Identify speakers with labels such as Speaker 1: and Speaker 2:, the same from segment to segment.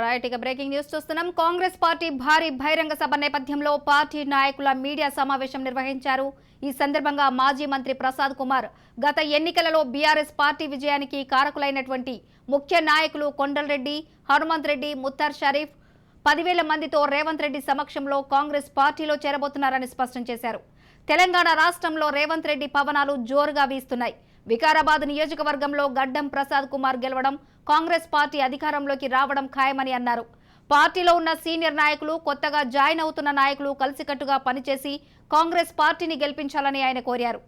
Speaker 1: Right ఇక breaking news చూస్తున్నాం. Congress party భారీ బహిరంగ సభ నేపథ్యంలో పార్టీ నాయకుల మీడియా సమావేశం నిర్వహించారు. ఈ సందర్భంగా మాజీ మంత్రి ప్రసాద్ కుమార్ గత ఎన్నికలలో బీఆర్ఎస్ పార్టీ విజయానికి కారకులైనటువంటి ముఖ్య నాయకులు కొండలరెడ్డి హనుమంత్ రెడ్డి ముత్తార్ షరీఫ్ పదివేల మందితో రేవంత్ రెడ్డి సమక్షంలో కాంగ్రెస్ పార్టీలో చేరబోతున్నారని స్పష్టం చేశారు. తెలంగాణ రాష్ట్రంలో రేవంత్ రెడ్డి పవనాలు జోరుగా వీస్తున్నాయి. వికారాబాద్ నియోజకవర్గంలో గడ్డం ప్రసాద్ కుమార్ గెలవడం కాంగ్రెస్ పార్టీ అధికారంలోకి రావడం ఖాయమని అన్నారు. పార్టీలో ఉన్న సీనియర్ నాయకులు కొత్తగా జాయిన్ అవుతున్న నాయకులు కలిసికట్టుగా పనిచేసి కాంగ్రెస్ పార్టీని గెలిపించాలని ఆయన కోరారు.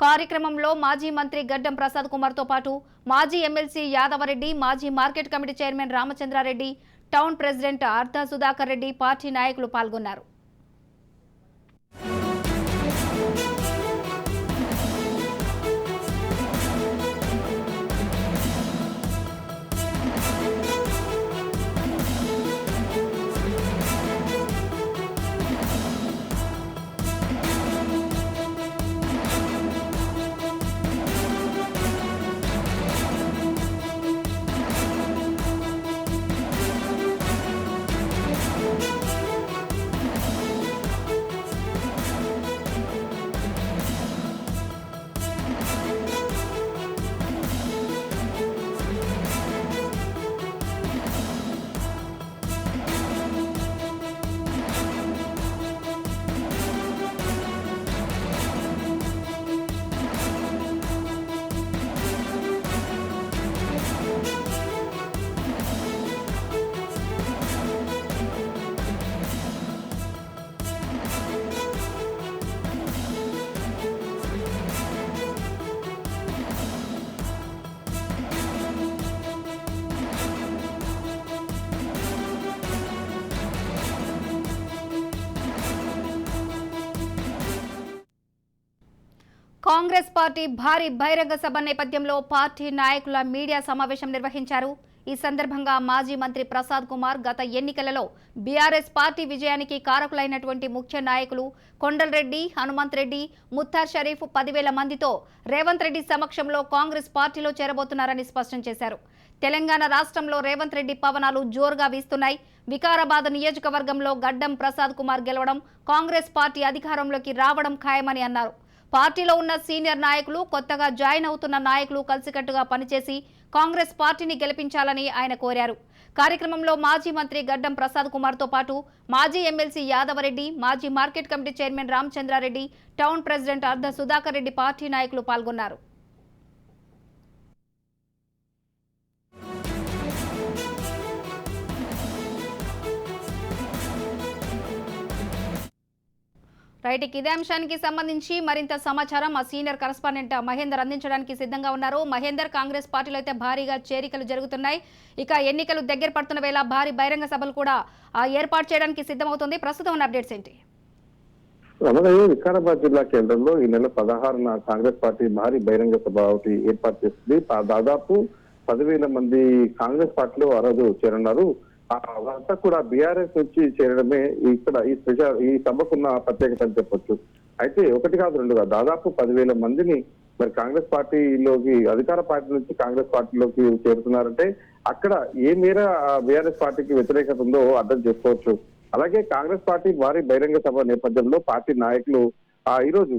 Speaker 1: కార్యక్రమంలో మాజీ మంత్రి గడ్డం ప్రసాద్ కుమార్తో పాటు మాజీ ఎమ్మెల్సీ యాదవరెడ్డి మాజీ market committee chairman Ramachandrareddy town president అర్ధ సుధాకర్ రెడ్డి పార్టీ నాయకులు పాల్గొన్నారు. కాంగ్రెస్ పార్టీ భారీ బహిరంగ సభ నేపథ్యంలో పార్టీ నాయకుల మీడియా సమావేశం నిర్వహించారు. ఈ సందర్భంగా మాజీ మంత్రి ప్రసాద్ కుమార్ గత ఎన్నికలలో బీఆర్ఎస్ పార్టీ విజయానికి కారకులైనటువంటి ముఖ్య నాయకులు కొండలరెడ్డి హనుమంత్ రెడ్డి ముత్తార్ షరీఫ్ పదివేల మందితో రేవంత్ రెడ్డి సమక్షంలో కాంగ్రెస్ పార్టీలో చేరబోతున్నారని స్పష్టం చేశారు. తెలంగాణ రాష్ట్రంలో రేవంత్ రెడ్డి పవనాలు జోరుగా వీస్తున్నాయి. వికారాబాద్ నియోజకవర్గంలో గడ్డం ప్రసాద్ కుమార్ గెలవడం కాంగ్రెస్ పార్టీ అధికారంలోకి రావడం ఖాయమని అన్నారు. పార్టీలో ఉన్న సీనియర్ నాయకులు కొత్తగా జాయిన్ అవుతున్న నాయకులు కలిసికట్టుగా పనిచేసి కాంగ్రెస్ పార్టీని గెలిపించాలని ఆయన కోరారు. కార్యక్రమంలో మాజీ మంత్రి గడ్డం ప్రసాద్ కుమార్తో పాటు మాజీ ఎమ్మెల్సీ యాదవరెడ్డి మాజీ market committee chairman Ramachandrareddy town president అర్ధ సుధాకర్ రెడ్డి పార్టీ నాయకులు పాల్గొన్నారు. రైట్ ఇదే అంశానికి సంబంధించి మరింత సమాచారం మా సీనియర్ కరస్పాండెంట్ మహేందర్ అందించడానికి సిద్ధంగా ఉన్నారు. మహేందర్ కాంగ్రెస్ పార్టీలో అయితే భారీగా చేరికలు జరుగుతున్నాయి. ఇక ఎన్నికలు దగ్గర పడుతున్న వేళ భారీ బహిరంగ సభలు కూడా ఏర్పాటు చేయడానికి సిద్ధమవుతుంది. ప్రస్తుతం ఉన్న అప్డేట్స్ ఏంటి?
Speaker 2: వికారాబాద్ జిల్లా కేంద్రంలో ఈ నెల పదహారున కాంగ్రెస్ పార్టీ భారీ బహిరంగ సభ ఒకటి ఏర్పాటు చేస్తుంది దాదాపు పదివేల మంది కాంగ్రెస్ పార్టీలో ఆ రోజు చేరన్నారు ఆ కూడా బీఆర్ఎస్ నుంచి చేరడమే ఇక్కడ ఈ స్పెషల్ ఈ సభకున్న ప్రత్యేకత అని చెప్పొచ్చు. అయితే ఒకటి కాదు రెండు కాదు. దాదాపు పదివేల మందిని మరి కాంగ్రెస్ పార్టీలోకి అధికార పార్టీ నుంచి కాంగ్రెస్ పార్టీలోకి చేరుతున్నారంటే అక్కడ ఏ మేర బీఆర్ఎస్ పార్టీకి వ్యతిరేకత ఉందో అర్థం చేసుకోవచ్చు. అలాగే కాంగ్రెస్ పార్టీ భారీ బహిరంగ సభ నేపథ్యంలో పార్టీ నాయకులు ఆ ఈ రోజు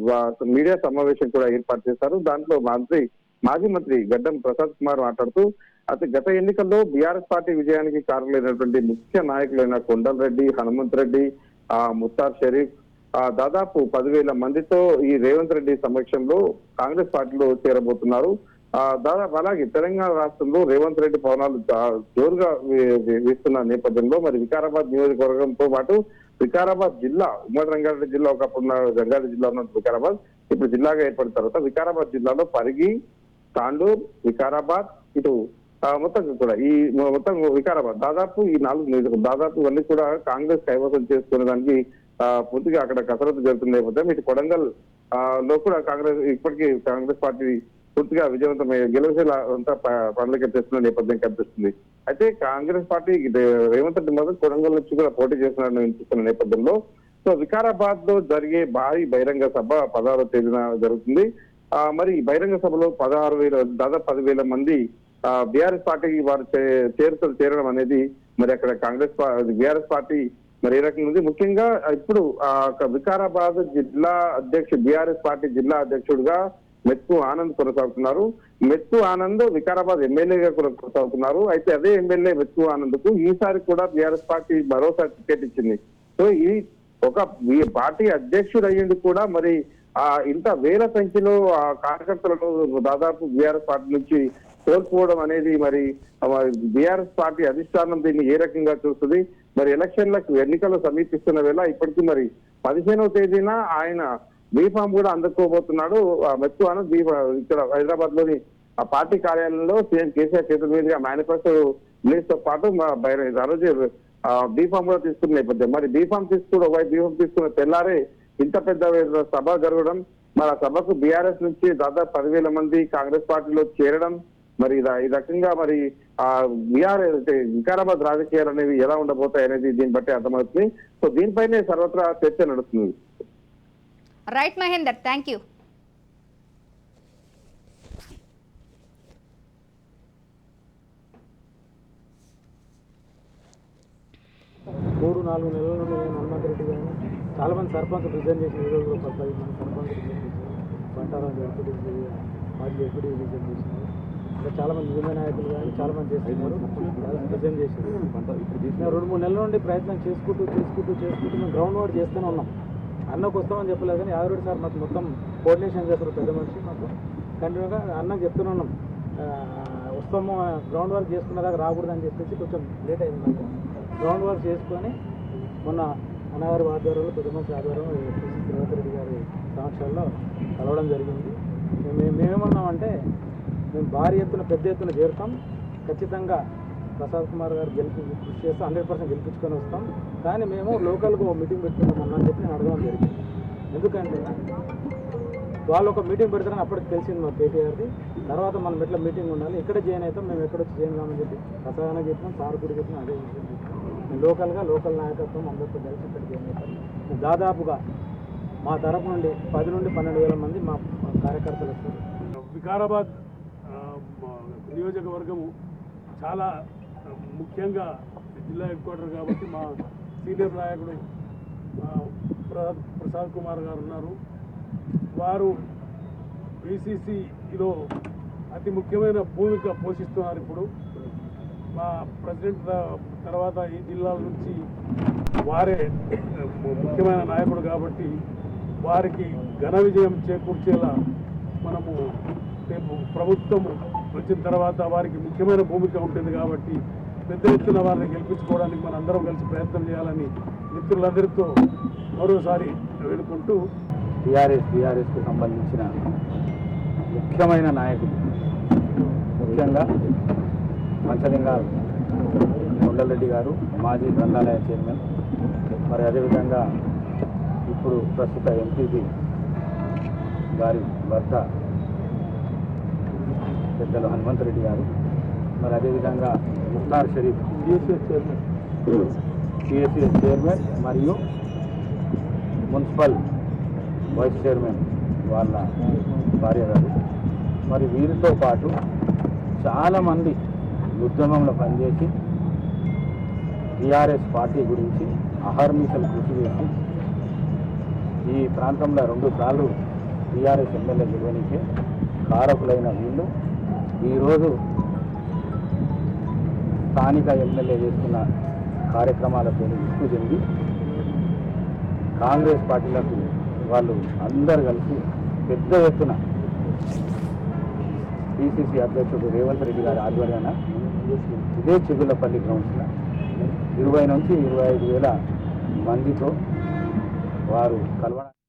Speaker 2: మీడియా సమావేశం కూడా ఏర్పాటు చేశారు. దాంట్లో మంత్రి మాజీ మంత్రి గడ్డం ప్రసాద్ కుమార్ మాట్లాడుతూ అయితే గత ఎన్నికల్లో బీఆర్ఎస్ పార్టీ విజయానికి కారణమైనటువంటి ముఖ్య నాయకులైన కొండలరెడ్డి హనుమంత్ రెడ్డి ఆ ముత్తార్ షరీఫ్ ఆ దాదాపు పదివేల మందితో ఈ రేవంత్ రెడ్డి సమక్షంలో కాంగ్రెస్ పార్టీలో చేరబోతున్నారు. ఆ దాదాపు అలాగే తెలంగాణ రాష్ట్రంలో రేవంత్ రెడ్డి పవనాలు జోరుగా వీస్తున్న నేపథ్యంలో మరి వికారాబాద్ నియోజకవర్గంతో పాటు వికారాబాద్ జిల్లా ఉమ్మడి రంగారెడ్డి జిల్లా ఒకప్పుడు రంగారెడ్డి జిల్లా ఉన్న వికారాబాద్ ఇప్పుడు జిల్లాగా ఏర్పడిన తర్వాత వికారాబాద్ జిల్లాలో పరిగి తాండూర్ వికారాబాద్ ఇటు మొత్తం కూడా ఈ మొత్తం వికారాబాద్. దాదాపు ఈ నాలుగు నియోజకవర్గం దాదాపు ఇవన్నీ కూడా కాంగ్రెస్ కైవసం చేసుకునే దానికి పూర్తిగా అక్కడ కసరత్తు జరుగుతున్న నేపథ్యం ఇటు కొడంగల్లో కూడా కాంగ్రెస్ ఇప్పటికీ కాంగ్రెస్ పార్టీ పూర్తిగా విజయవంతమైన గెలవసేలా అంతా ప- పనులకి చేస్తున్న నేపథ్యం కనిపిస్తుంది. అయితే కాంగ్రెస్ పార్టీ రేవంత్ రెడ్డి మాత్రం కొడంగల్ నుంచి కూడా పోటీ చేస్తున్నారని వినిపిస్తున్న నేపథ్యంలో సో వికారాబాద్లో జరిగే భారీ బహిరంగ సభ పదహారో తేదీన జరుగుతుంది. మరి బహిరంగ సభలో పదహారు వేల దాదాపు పదివేల మంది బీఆర్ఎస్ పార్టీకి వారు చే- చేరుతలు చేరడం అనేది మరి అక్కడ కాంగ్రెస్ బీఆర్ఎస్ పార్టీ మరి ఏ రకంగా ఉంది? ముఖ్యంగా ఇప్పుడు ఆ వికారాబాద్ జిల్లా అధ్యక్షుడు బీఆర్ఎస్ పార్టీ జిల్లా అధ్యక్షుడిగా మెత్తు ఆనంద్ కొనసాగుతున్నారు. మెత్తు ఆనంద్ వికారాబాద్ ఎమ్మెల్యేగా కూడా కొనసాగుతున్నారు. అయితే అదే ఎమ్మెల్యే మెత్తు ఆనంద్కు ఈసారి కూడా బీఆర్ఎస్ పార్టీ మరోసారి టికెట్ ఇచ్చింది. సో ఈ ఒక పార్టీ అధ్యక్షుడు అయ్యింది కూడా మరి ఆ ఇంత వేల సంఖ్యలో ఆ కార్యకర్తలను దాదాపు బీఆర్ఎస్ పార్టీ నుంచి కోల్పోవడం అనేది మరి బీఆర్ఎస్ పార్టీ అధిష్టానం దీన్ని ఏ రకంగా చూస్తుంది? మరి ఎలక్షన్లకు ఎన్నికలు సమీపిస్తున్న వేళ ఇప్పటికీ మరి పదిహేనవ తేదీన ఆయన బీఫామ్ కూడా అందుకోబోతున్నాడు ఆ బీ ఇక్కడ హైదరాబాద్లోని ఆ పార్టీ కార్యాలయంలో సీఎం కేసీఆర్ చేతుల మీదుగా మేనిఫెస్టో రిలీజ్తో పాటు మా ఆ రోజు బీఫామ్ కూడా తీసుకున్న నేపథ్యం. మరి బీఫామ్ తీసుకుని ఒకవైపు బీఫామ్ తీసుకున్న తెల్లారే ఇంత పెద్ద సభ జరగడం మరి ఆ సభకు బీఆర్ఎస్ నుంచి దాదాపు పదివేల మంది కాంగ్రెస్ పార్టీలో చేరడం మరి ఈ రకంగా మరి ఆ బీఆర్ఎస్ వికారాబాద్ రాజకీయాలు అనేవి ఎలా ఉండబోతాయి అనేది దీన్ని బట్టి అర్థమవుతుంది. సో దీనిపైనే సర్వత్రా చర్చ నడుస్తుంది.
Speaker 1: Right Mahender thank you.
Speaker 3: మూడు నాలుగు నెలల నుండి నేను హనుమంత్ రెడ్డి గారిని చాలా మంది సర్పంచ్ రిజైన్ చేసి ఈరోజు కూడా పది పది మంది సర్పంచ్ రిజైన్ చేశారు. బంటారం ఎంపీటీ మాజీ ఎంపీటీ రిజైన్ చేసినారు ఇంకా చాలా మంది యువ నాయకులు కానీ చాలా మంది చేస్తున్నారు చేశారు మేము రెండు మూడు నెలల నుండి ప్రయత్నం చేసుకుంటూ చేసుకుంటూ చేసుకుంటూ మేము గ్రౌండ్ వర్క్ చేస్తూనే ఉన్నాం అన్నకు వస్తామని చెప్పలేదు కానీ యాదరెడ్డి సార్ మాకు మొత్తం కోఆర్డినేషన్ చేస్తారు పెద్ద మనిషి మాకు కంటిన్యూగా అన్నకు చెప్తూనే ఉన్నాం వస్తాము గ్రౌండ్ వర్క్ చేసుకున్న దాకా రాకూడదని చెప్పేసి కొంచెం లేట్ అయింది మాకు గ్రౌండ్ వర్క్ చేసుకొని మొన్న అన్నగారి ఆధ్వర్యంలో పెద్ద మనిషి ఆధ్వర్యంలో రెడ్డి గారి సమక్షంలో కలవడం జరిగింది మేము మేమేమన్నామంటే మేము భారీ ఎత్తున పెద్ద ఎత్తున చేరుతాం. ఖచ్చితంగా ప్రసాద్ కుమార్ గారు గెలిపి కృషి చేస్తే హండ్రెడ్ పర్సెంట్ గెలిపించుకొని వస్తాం. కానీ మేము లోకల్గా ఒక మీటింగ్ పెట్టుకున్నాం అని చెప్పి నేను అడగడం జరిగింది. ఎందుకంటే వాళ్ళు ఒక మీటింగ్ పెడతారని అప్పటికి తెలిసింది మా కేటీఆర్ది తర్వాత మనం ఎట్లా మీటింగ్ ఉండాలి. ఇక్కడ జాయిన్ అవుతాం మేము ఎక్కడ వచ్చి జాయిన్ కామని చెప్పి ప్రసాదన చెప్పినాం సార్ గుడి చెప్పినాం అదే విషయం మేము లోకల్గా లోకల్ నాయకత్వం అందరితో కలిసి ఇక్కడ జాయిన్ అవుతాం. దాదాపుగా మా తరపు నుండి పది నుండి పన్నెండు వేల మంది మా కార్యకర్తలు వస్తారు.
Speaker 4: వికారాబాద్ నియోజకవర్గము చాలా ముఖ్యంగా జిల్లా హెడ్ క్వార్టర్ కాబట్టి మా సీనియర్ నాయకుడు ప్రసాద్ ప్రసాద్ కుమార్ గారు ఉన్నారు. వారు బీసీసీలో అతి ముఖ్యమైన భూమిక పోషిస్తున్నారు ఇప్పుడు. మా ప్రెసిడెంట్ తర్వాత ఈ జిల్లాల నుంచి వారే ముఖ్యమైన నాయకుడు కాబట్టి వారికి ఘన విజయం చేకూర్చేలా మనము రేపు ప్రభుత్వం వచ్చిన తర్వాత వారికి ముఖ్యమైన భూమిక ఉంటుంది కాబట్టి పెద్ద ఎత్తున వారిని గెలిపించుకోవడానికి మన అందరం కలిసి ప్రయత్నం చేయాలని మిత్రులందరితో మరోసారి వేడుకుంటూ
Speaker 3: టీఆర్ఎస్ టీఆర్ఎస్కు సంబంధించిన ముఖ్యమైన నాయకులు ముఖ్యంగా పంచలింగాల్ కొండలరెడ్డి గారు మాజీ గ్రంథాలయ చైర్మన్ మరి అదేవిధంగా ఇప్పుడు ప్రస్తుత ఎంపీపీ గారి భర్త పెద్దలు హనుమంతరెడ్డి గారు. మరి అదేవిధంగా Mukhtar Sharif CSS chairman. CSS chairman మరియు మున్సిపల్ వైస్ చైర్మన్ వాళ్ళ భార్య గారు మరి వీరితో పాటు చాలామంది ఉద్యమంలో పనిచేసి టీఆర్ఎస్ పార్టీ గురించి అహర్నిశలు కృషి చేసి ఈ ప్రాంతంలో రెండు సార్లు టీఆర్ఎస్ ఎమ్మెల్యే గెలవనికే కారకులైన వీళ్ళు ఈరోజు స్థానిక ఎమ్మెల్యే చేస్తున్న కార్యక్రమాలతో ఎక్కువ చెంది కాంగ్రెస్ పార్టీలకు వాళ్ళు అందరు కలిసి పెద్ద ఎత్తున పిసిసి అధ్యక్షుడు రేవంత్ రెడ్డి గారి ఆధ్వర్యాన ఇదే చిగులపల్లి గ్రౌండ్స్లో ఇరవై నుంచి ఇరవై ఐదు వేల మందితో వారు కలవడం